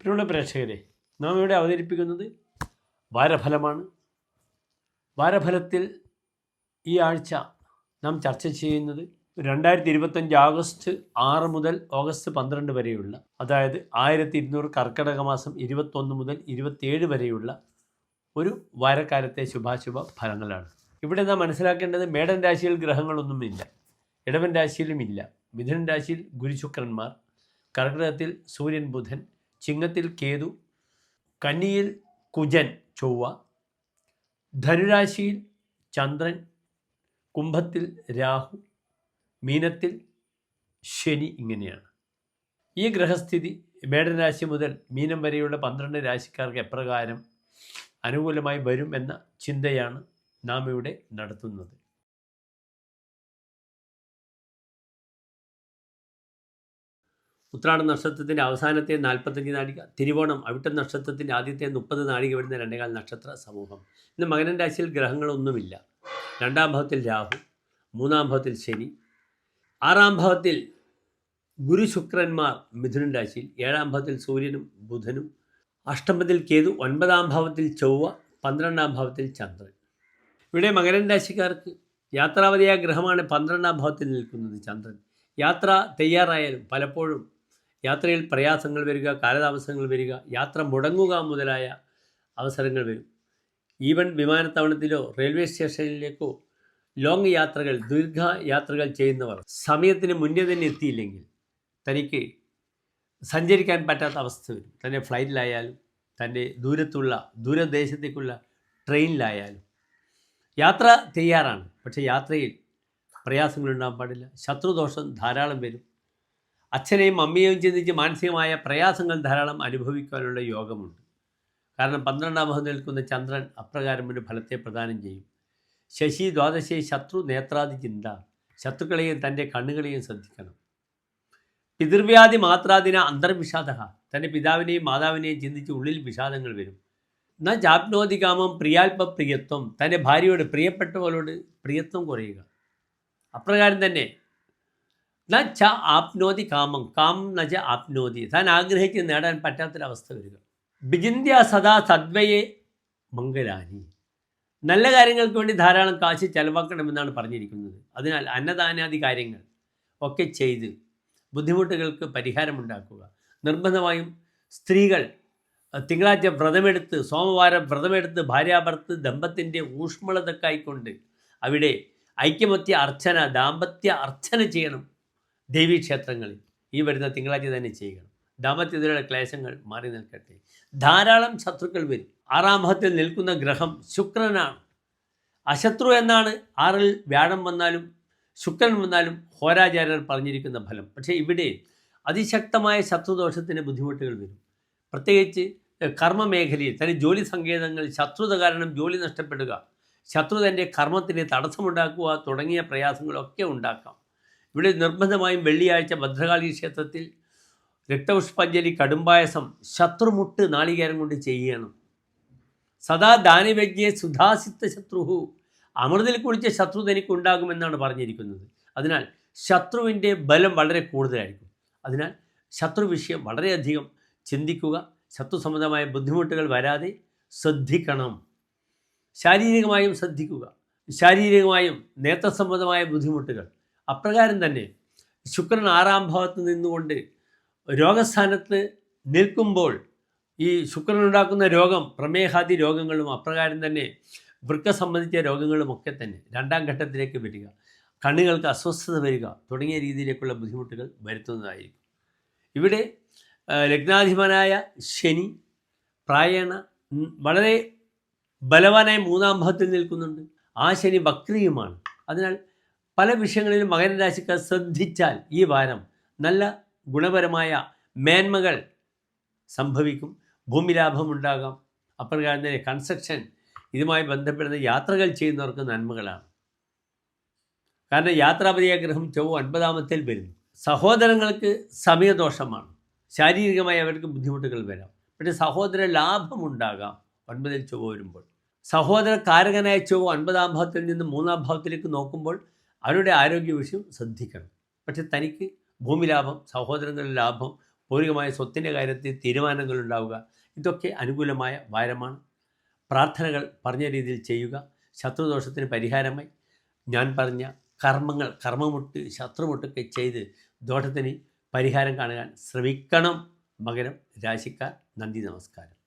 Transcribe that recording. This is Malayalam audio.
പ്രിയമുള്ള പ്രേക്ഷകരെ നാം ഇവിടെ അവതരിപ്പിക്കുന്നത് വാരഫലമാണ്. വാരഫലത്തിൽ ഈ ആഴ്ച നാം ചർച്ച ചെയ്യുന്നത് രണ്ടായിരത്തി ഇരുപത്തഞ്ച് ആഗസ്റ്റ് ആറ് മുതൽ ഓഗസ്റ്റ് പന്ത്രണ്ട് വരെയുള്ള അതായത് ആയിരത്തി ഇരുന്നൂറ് കർക്കിടക മാസം ഇരുപത്തൊന്ന് മുതൽ ഇരുപത്തിയേഴ് വരെയുള്ള ഒരു വാരക്കാലത്തെ ശുഭാശുഭ ഫലങ്ങളാണ്. ഇവിടെ നാം മനസ്സിലാക്കേണ്ടത് മേടൻ രാശിയിൽ ഗ്രഹങ്ങളൊന്നും ഇല്ല ഇടവൻ രാശിയിലും ഇല്ല മിഥുനൻ രാശിയിൽ ഗുരുശുക്രന്മാർ കർക്കിടകത്തിൽ സൂര്യൻ ബുധൻ ചിങ്ങത്തിൽ കേതു കന്നിയിൽ കുജൻ ചൊവ്വ ധനുരാശിയിൽ ചന്ദ്രൻ കുംഭത്തിൽ രാഹു മീനത്തിൽ ശനി ഇങ്ങനെയാണ്. ഈ ഗ്രഹസ്ഥിതി മേടരാശി മുതൽ മീനം വരെയുള്ള പന്ത്രണ്ട് രാശിക്കാർക്ക് എപ്രകാരം അനുകൂലമായി വരും എന്ന ചിന്തയാണ് നാം ഇവിടെ നടത്തുന്നത്. ഉത്രാട നക്ഷത്രത്തിന്റെ അവസാനത്തെ നാൽപ്പത്തഞ്ച് നാഴിക തിരുവോണം അവിട്ട നക്ഷത്രത്തിന്റെ ആദ്യത്തെ മുപ്പത് നാഴിക വരുന്ന രണ്ടേകാൽ നക്ഷത്ര സമൂഹം. ഇന്ന് മകനൻ രാശിയിൽ ഗ്രഹങ്ങളൊന്നുമില്ല. രണ്ടാം ഭാവത്തിൽ രാഹു മൂന്നാം ഭാവത്തിൽ ശനി ആറാം ഭാവത്തിൽ ഗുരു ശുക്രന്മാർ മിഥുനൻ രാശിയിൽ ഏഴാം ഭാവത്തിൽ സൂര്യനും ബുധനും അഷ്ടമത്തിൽ കേതു ഒൻപതാം ഭാവത്തിൽ ചൊവ്വ പന്ത്രണ്ടാം ഭാവത്തിൽ ചന്ദ്രൻ. ഇവിടെ മകരൻ രാശിക്കാർക്ക് യാത്രാവതിയായ ഗ്രഹമാണ് പന്ത്രണ്ടാം ഭാവത്തിൽ നിൽക്കുന്നത് ചന്ദ്രൻ. യാത്ര തയ്യാറായാലും പലപ്പോഴും യാത്രയിൽ പ്രയാസങ്ങൾ വരിക കാലതാമസങ്ങൾ വരിക യാത്ര മുടങ്ങുക മുതലായ അവസരങ്ങൾ വരും. ഈവൻ വിമാനത്താവളത്തിലോ റെയിൽവേ സ്റ്റേഷനിലേക്കോ ലോങ് യാത്രകൾ ദീർഘ യാത്രകൾ ചെയ്യുന്നവർ സമയത്തിന് മുന്നേ തന്നെ എത്തിയില്ലെങ്കിൽ തനിക്ക് സഞ്ചരിക്കാൻ പറ്റാത്ത അവസ്ഥ വരും. തന്നെ ഫ്ലൈറ്റിലായാലും തന്റെ ദൂരത്തുള്ള ദൂരദേശത്തേക്കുള്ള ട്രെയിനിലായാലും. യാത്ര തയ്യാറാണ് പക്ഷേ യാത്രയിൽ പ്രയാസങ്ങളുണ്ടാകാൻ പാടില്ല. ശത്രുദോഷം ധാരാളം വരും. അച്ഛനെയും അമ്മയെയും ചിന്തിച്ച് മാനസികമായ പ്രയാസങ്ങൾ ധാരാളം അനുഭവിക്കാനുള്ള യോഗമുണ്ട്. കാരണം പന്ത്രണ്ടാം ഭാഗം നിൽക്കുന്ന ചന്ദ്രൻ അപ്രകാരം ഒരു ഫലത്തെ പ്രദാനം ചെയ്യും. ശശി ദ്വാദശി ശത്രു നേത്രാദി ചിന്ത ശത്രുക്കളെയും തന്റെ കണ്ണുകളെയും ശ്രദ്ധിക്കണം. പിതൃവ്യാധി മാത്രാദിന അന്തർവിഷാദ തന്റെ പിതാവിനെയും മാതാവിനെയും ചിന്തിച്ച് ഉള്ളിൽ വിഷാദങ്ങൾ വരും. ന ജാപ്നോതി കാമം പ്രിയാൽപ പ്രിയത്വം തന്റെ ഭാര്യയോട് പ്രിയപ്പെട്ടവരോട് പ്രിയത്വം കുറയുക. അപ്രകാരം തന്നെ ച ആപ്നോതി കാമം കാം ന ച ആപ്നോതി. താൻ ആഗ്രഹിച്ച് നേടാൻ പറ്റാത്തൊരവസ്ഥ വരിക. ബിജിന്ത്യ സദാ സദ്വയെ മംഗലാനി. നല്ല കാര്യങ്ങൾക്ക് വേണ്ടി ധാരാളം കാശ് ചെലവാക്കണമെന്നാണ് പറഞ്ഞിരിക്കുന്നത്. അതിനാൽ അന്നദാനാദി കാര്യങ്ങൾ ഒക്കെ ചെയ്ത് ബുദ്ധിമുട്ടുകൾക്ക് പരിഹാരമുണ്ടാക്കുക. നിർബന്ധമായും സ്ത്രീകൾ തിങ്കളാഴ്ച വ്രതമെടുത്ത് സോമവാരം വ്രതമെടുത്ത് ഭാര്യാഭർത്ത് ദമ്പത്തിന്റെ ഊഷ്മളതക്കായിക്കൊണ്ട് അവിടെ ഐക്യമത്യ അർച്ചന ദാമ്പത്യ അർച്ചന ചെയ്യണം. ദേവീക്ഷേത്രങ്ങളിൽ ഈ വരുന്ന തിങ്കളാഴ്ച തന്നെ ചെയ്യണം. ദാമ്പത്യത്തിലുള്ള ക്ലേശങ്ങൾ മാറി നിൽക്കട്ടെ. ധാരാളം ശത്രുക്കൾ വരും. ആറാം നിൽക്കുന്ന ഗ്രഹം ശുക്രനാണ്. അശത്രു എന്നാണ് ആറിൽ വ്യാഴം വന്നാലും ശുക്രൻ വന്നാലും ഹോരാചാര്യർ പറഞ്ഞിരിക്കുന്ന ഫലം. പക്ഷേ ഇവിടെ അതിശക്തമായ ശത്രുദോഷത്തിന് ബുദ്ധിമുട്ടുകൾ വരും. പ്രത്യേകിച്ച് കർമ്മ കർമ്മമേഖലയിൽ തന്റെ ജോലി സങ്കേതങ്ങൾ ശത്രുത കാരണം ജോലി നഷ്ടപ്പെടുക ശത്രു തന്റെ കർമ്മത്തിന് തടസ്സമുണ്ടാക്കുക തുടങ്ങിയ പ്രയാസങ്ങളൊക്കെ ഉണ്ടാക്കാം. ഇവിടെ നിർബന്ധമായും വെള്ളിയാഴ്ച ഭദ്രകാളി ക്ഷേത്രത്തിൽ രക്തപുഷ്പാഞ്ജലി കടുംപായസം ശത്രുമുട്ട് നാളികേരം കൊണ്ട് ചെയ്യണം സദാ ദാനവജ്ഞെ സുധാസിത്ത ശത്രുഹു. അമൃതിൽ കുളിച്ച ശത്രു തനിക്കുണ്ടാകുമെന്നാണ് പറഞ്ഞിരിക്കുന്നത്. അതിനാൽ ശത്രുവിന്റെ ബലം വളരെ കൂടുതലായിരിക്കും. അതിനാൽ ശത്രു വിഷയം വളരെയധികം ചിന്തിക്കുക ശത്രു സംബന്ധമായ ബുദ്ധിമുട്ടുകൾ വരാതെ ശ്രദ്ധിക്കണം. ശാരീരികമായും ശ്രദ്ധിക്കുക. ശാരീരികമായും നേത്ര സംബന്ധമായ ബുദ്ധിമുട്ടുകൾ. അപ്രകാരം തന്നെ ശുക്രൻ ആറാം ഭാവത്ത് നിന്നുകൊണ്ട് രോഗസ്ഥാനത്ത് നിൽക്കുമ്പോൾ ഈ ശുക്രൻ ഉണ്ടാക്കുന്ന രോഗം പ്രമേഹാദി രോഗങ്ങളും അപ്രകാരം തന്നെ വൃക്ക സംബന്ധിച്ച രോഗങ്ങളും ഒക്കെ തന്നെ രണ്ടാം ഘട്ടത്തിലേക്ക് വരിക. കണ്ണുകൾക്ക് അസ്വസ്ഥത വരിക തുടങ്ങിയ രീതിയിലേക്കുള്ള ബുദ്ധിമുട്ടുകൾ വരുത്തുന്നതായിരിക്കും. ഇവിടെ ലഗ്നാധിപനായ ശനി പ്രായണ വളരെ ബലവാനായ മൂന്നാം ഭാവത്തിൽ നിൽക്കുന്നുണ്ട്. ആ ശനി വക്രിയുമാണ്. അതിനാൽ പല വിഷയങ്ങളിലും മകര രാശിക്കാർ ശ്രദ്ധിച്ചാൽ ഈ വാരം നല്ല ഗുണപരമായ മേന്മകൾ സംഭവിക്കും. ഭൂമി ലാഭമുണ്ടാകാം അപ്രകാരം തന്നെ കൺസ്ട്രക്ഷൻ ഇതുമായി ബന്ധപ്പെടുന്ന യാത്രകൾ ചെയ്യുന്നവർക്ക് നന്മകളാണ്. കാരണം യാത്രാപതിയ ഗ്രഹം ചൊവ്വ ഒൻപതാമത്തിൽ വരുന്നു സഹോദരങ്ങൾക്ക് സമയദോഷമാണ്. ശാരീരികമായി അവർക്ക് ബുദ്ധിമുട്ടുകൾ വരാം. പക്ഷേ സഹോദര ലാഭമുണ്ടാകാം ഒൻപതിൽ ചൊവ്വ വരുമ്പോൾ. സഹോദര കാരകനായ ചൊവ്വ ഒൻപതാം ഭാവത്തിൽ നിന്ന് മൂന്നാം ഭാവത്തിലേക്ക് നോക്കുമ്പോൾ അവരുടെ ആരോഗ്യ വിഷയം ശ്രദ്ധിക്കണം. പക്ഷെ തനിക്ക് ഭൂമി ലാഭം സഹോദരങ്ങളുടെ ലാഭം ഭൗതികമായ സ്വത്തിന്റെ കാര്യത്തിൽ തീരുമാനങ്ങൾ ഉണ്ടാവുക ഇതൊക്കെ അനുകൂലമായ വാരമാണ് പ്രാർത്ഥനകൾ പറഞ്ഞ രീതിയിൽ ചെയ്യുക ശത്രുദോഷത്തിന് പരിഹാരമായി. ഞാൻ പറഞ്ഞ കർമ്മങ്ങൾ കർമ്മമുട്ട് ശത്രുമുട്ടൊക്കെ ചെയ്ത് ദോഷത്തിന് പരിഹാരം കാണുവാൻ ശ്രമിക്കണം. മകരം രാശിക്കാർ നന്ദി നമസ്കാരം.